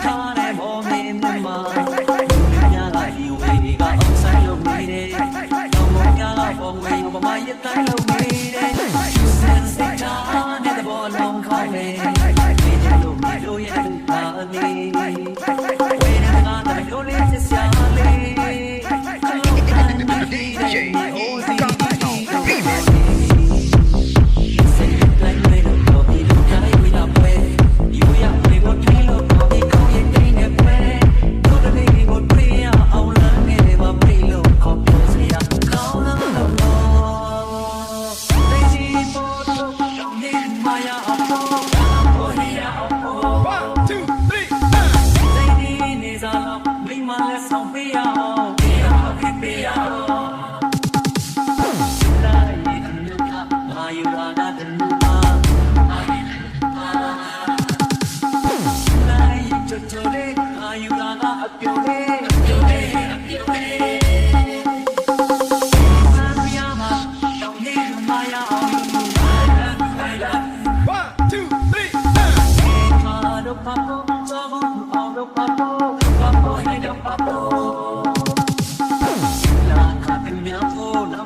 ထားတဲ့မော်မင်းမမလူညာကဒီဝေးဒီကအဆိုင်လုံးနေတယ်တော့မော်ညာကပေါ်ဝေးမမရဲ့တိုင်းလုံးနေတယ်စင်စစ်တာတဲ့ဘောလုံးခေါင်းနေဒီလိုမျိုးရဲ့တာနေဝေးနာကတည်းကလေး Are you gonna up your head?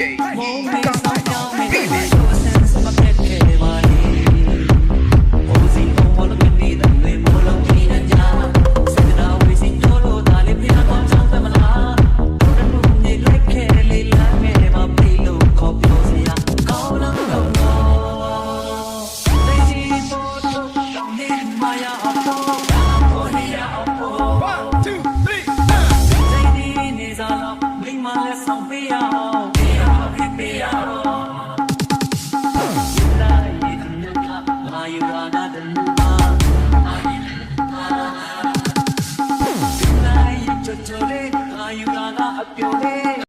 DJ. Maya Happy day.